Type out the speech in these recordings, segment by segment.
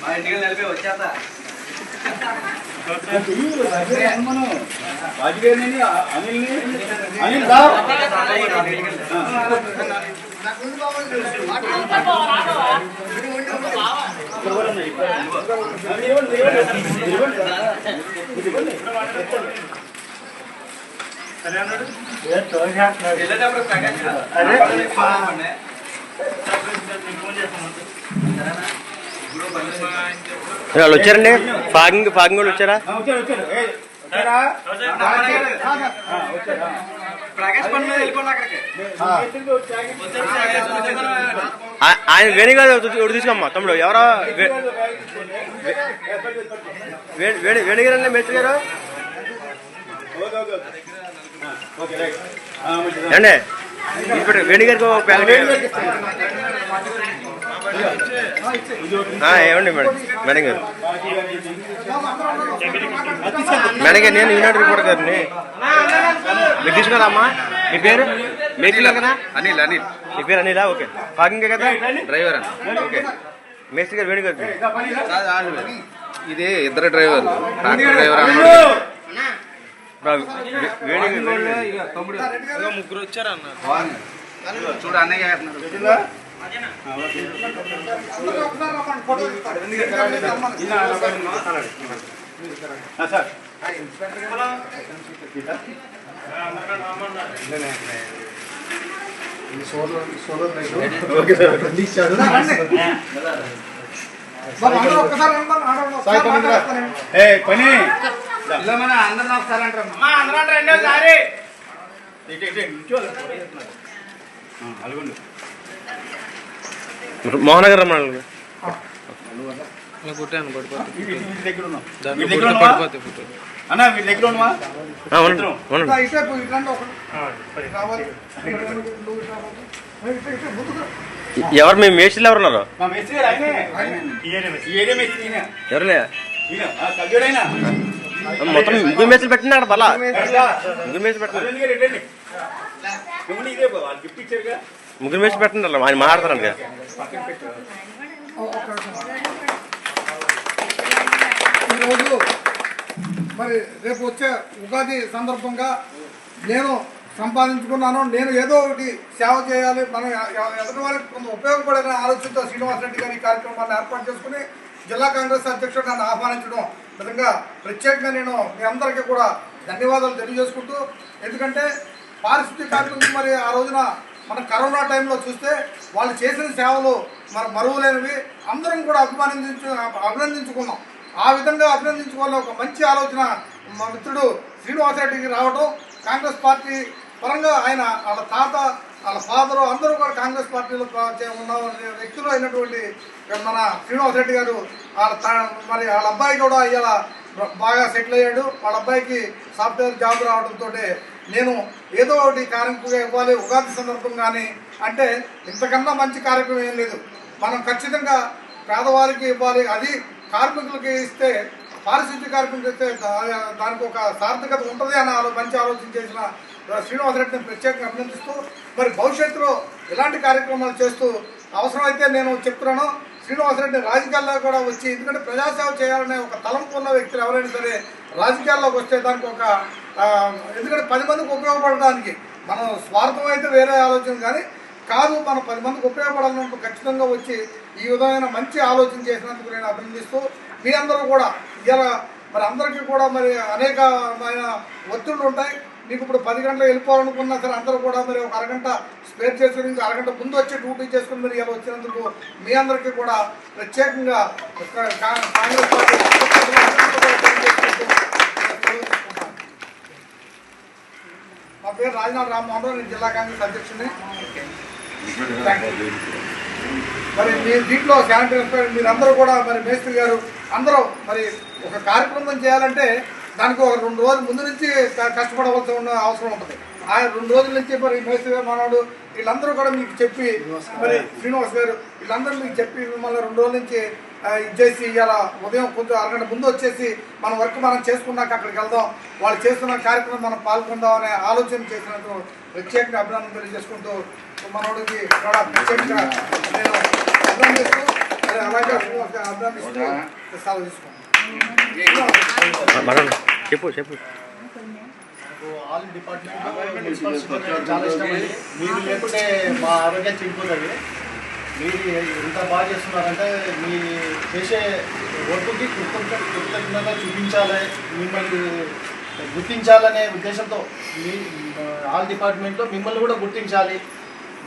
మా ఇంటికి నిలిపి అనిల్ని అనిల్ రా వెళ్ళేటప్పుడు ప్రకాశం వాళ్ళు వచ్చారండి? ఫాగింగ్ ఫాగింగ్ వాళ్ళు వచ్చారా? ప్రకాశ్ మీద వెళ్ళిపోండి అక్కడికి. ఆయన వేణి ఒకటి తీసుకోమ్మా తమ్ముడు. ఎవరో వే- వే- వేణి గారు? అండి ఇప్పుడు వేణి ఒక ప్యాకెట్. ఏమండి మేడం? మేడం గారు. మేడం గారు నేను ఈనాడు రిపోర్టర్ గారిని. మీరు తీసుకున్నారా అమ్మా మీ పేరు మేస్త్రి కదా? అనిల్ అనిల్. మీ పేరు అనిలా? ఓకే. ఫాగింగ్ కదా? డ్రైవర్ అన్న. ఓకే. మేస్త్రి గారు వేణి గారు. ఇది ఇద్దరు డ్రైవర్ ట్రాక్టర్ డ్రైవర్ వేణి ముగ్గురు వచ్చారన్న. చూడు అన్నయ్య సార్ ఓకే సార్ ఏ పని అందరిని ఒకసారి అంటారు ఇటు, ఇటు, నిల్చోవాలి. అలగండి మోహన్ గారు ఎవరు మీ మేస్త్రీలు ఎవరు ఉన్నారు? మా మేస్త్రి గారు ఆయనే. ఈ ఏరియా మేస్త్రి. ఈయన. ఎవరులే? మొత్తం ముగ్గురు మేస్త్రీలు పెట్టినా. అక్కడ బలా ఎట్లా? ముగ్గురు మేస్త్రి పెట్టండి ముగ్గురు వేసి పెట్టండి అలా ఆయన మాట్లాడతాను కదా ఈరోజు మరి రేపు వచ్చే ఉగాది సందర్భంగా నేను సంపాదించుకున్నాను నేను ఏదో ఒకటి సేవ చేయాలి మనం ఎదుటి వారికి కొంత ఉపయోగపడే ఆలోచనతో శ్రీనివాసరెడ్డి గారి కార్యక్రమాన్ని ఏర్పాటు చేసుకుని జిల్లా కాంగ్రెస్ అధ్యక్షుడు నన్ను ఆహ్వానించడం నిజంగా ప్రత్యేకంగా నేను మీ అందరికీ కూడా ధన్యవాదాలు తెలియజేసుకుంటూ ఎందుకంటే పారిశుద్ధ్య కార్యక్రమం మరి ఆ రోజున మన కరోనా టైంలో చూస్తే వాళ్ళు చేసిన సేవలు మరి మరువలేనివి. అందరం కూడా అభిమానించు అభినందించుకున్నాం. ఆ విధంగా అభినందించుకోవాలని ఒక మంచి ఆలోచన మా మిత్రుడు శ్రీనివాసరెడ్డికి రావడం కాంగ్రెస్ పార్టీ పరంగా ఆయన వాళ్ళ తాత వాళ్ళ ఫాదరు అందరూ కూడా కాంగ్రెస్ పార్టీలో ప- ఉన్న వ్యక్తులు అయినటువంటి మన శ్రీనివాసరెడ్డి గారు వాళ్ళ మరి వాళ్ళ అబ్బాయి కూడా ఇవాళ బాగా సెటిల్ అయ్యాడు. వాళ్ళ అబ్బాయికి సాఫ్ట్వేర్ జాబ్ రావడంతో నేను ఏదో ఒకటి కార్యక్రమంగా ఇవ్వాలి ఉగాది సందర్భంగానే అంటే ఇంతకన్నా మంచి కార్యక్రమం ఏం లేదు. మనం ఖచ్చితంగా పేదవారికి ఇవ్వాలి అది కార్మికులకి ఇస్తే పారిశుద్ధ్య కార్మికులు ఇస్తే దానికి ఒక సార్థకత ఉంటుంది అని ఆలో మంచి ఆలోచన చేసిన శ్రీనివాసరెడ్డిని ప్రత్యేకంగా అభినందిస్తూ మరి భవిష్యత్తులో ఇలాంటి కార్యక్రమాలు చేస్తూ అవసరమైతే నేను చెప్తున్నాను శ్రీనివాసరెడ్డి రాజకీయాల్లో కూడా వచ్చి ఎందుకంటే ప్రజాసేవ చేయాలనే ఒక తలంపు ఉన్న వ్యక్తులు ఎవరైనా సరే రాజకీయాల్లోకి వస్తే దానికి ఒక ఎందుకంటే పది మందికి ఉపయోగపడడానికి మనం స్వార్థం అయితే వేరే ఆలోచన కానీ కాదు మనం పది మందికి ఉపయోగపడాలంటే ఖచ్చితంగా వచ్చి ఈ విధమైన మంచి ఆలోచన చేసినందుకు నేను అభినందిస్తూ మీ అందరూ కూడా ఇలా మరి అందరికీ కూడా మరి అనేకమైన ఒత్తిళ్ళు ఉంటాయి. మీకు ఇప్పుడు పది గంటలు వెళ్ళిపోవాలనుకున్నా సరే అందరూ కూడా మరి ఒక అరగంట స్పేర్ చేసుకుని ఇంకా అరగంట ముందు వచ్చి డ్యూటీ చేసుకుని మరి ఇలా వచ్చినందుకు మీ అందరికీ కూడా ప్రత్యేకంగా కా- కాంగ్రెస్ పార్టీ నా పేరు రాజనాథ్ రామ్మోహన్ రావు నేను జిల్లా కాంగ్రెస్ అధ్యక్షుడిని. మరి మీ దీంట్లో శానిటరీ మీరందరూ కూడా మరి మేస్త్రి గారు అందరూ మరి ఒక కార్యక్రమం చేయాలంటే దానికి ఒక రెండు రోజుల ముందు నుంచి కష్టపడవలసి ఉన్న అవసరం ఉంటుంది. ఆ రెండు రోజుల నుంచి మరి మేస్త్రి గారు మనవాడు వీళ్ళందరూ కూడా మీకు చెప్పి మరి శ్రీనివాస్ గారు వీళ్ళందరూ మీకు చెప్పి మిమ్మల్ని రెండు రోజుల నుంచి ఇచ్చేసి ఇవాళ ఉదయం కొంచెం అరగంట ముందు వచ్చేసి మన వర్క్ మనం చేసుకున్నాక అక్కడికి వెళ్దాం. వాళ్ళు చేస్తున్న కార్యక్రమం మనం పాల్గొందాం అనే ఆలోచన చేసినందుకు ప్రత్యేకంగా అభినందన తెలియజేసుకుంటూ మనోడికి కూడా ప్రత్యేకంగా నేను అభినందిస్తూ అలాగే అభినందిస్తూ సెలవు తీసుకుంటాను మనం చెప్పు చెప్పు ఆల్ డిపార్ట్మెంట్ చాలా ఇష్టమండి మీరు లేకుంటే మా ఆరోగ్యం చెడిపోతుంది మీరు ఎంత బాగా చేస్తున్నారంటే మీ చేసే వర్క్కి కృతజ్ఞత కృతజ్ఞత చూపించాలి మిమ్మల్ని గుర్తించాలనే ఉద్దేశంతో మీ ఆల్ డిపార్ట్మెంట్లో మిమ్మల్ని కూడా గుర్తించాలి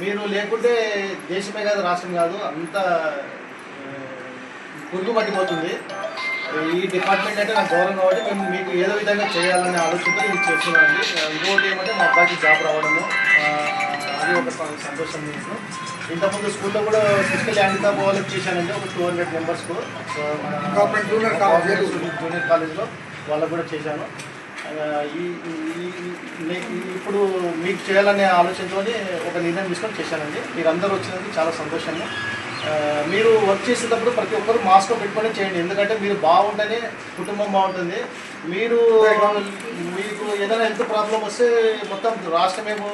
మీరు లేకుంటే దేశమే కాదు రాష్ట్రం కాదు అంత పురుగు పట్టిపోతుంది ఈ డిపార్ట్మెంట్ అంటే నాకు గౌరవం కాబట్టి మేము మీకు ఏదో విధంగా చేయాలనే ఆలోచనతో ఇది చేస్తున్నామండి. ఇంకొకటి ఏమంటే మా అబ్బాయికి జాబ్ రావడము. అది ఒక సంతోషం మీకు. ఇంతకుముందు స్కూల్లో కూడా ఫిజికల్ హ్యాండిక్యాప్ వాళ్ళకి చేశానండి ఒక టూ హండ్రెడ్ మెంబర్స్కు జూనియర్ కాలేజ్. జూనియర్ కాలేజ్లో వాళ్ళకు కూడా చేశాను. ఈ ఇప్పుడు మీకు చేయాలనే ఆలోచనతో ఒక నిర్ణయం తీసుకొని చేశానండి. మీరు అందరూ వచ్చినందుకు చాలా సంతోషంగా మీరు వర్క్ చేసేటప్పుడు ప్రతి ఒక్కరు మాస్క్ పెట్టుకొని చేయండి. ఎందుకంటే మీరు బాగుంటేనే కుటుంబం బాగుంటుంది. మీరు మీకు ఏదైనా హెల్త్ ప్రాబ్లం వస్తే మొత్తం రాష్ట్రమేమో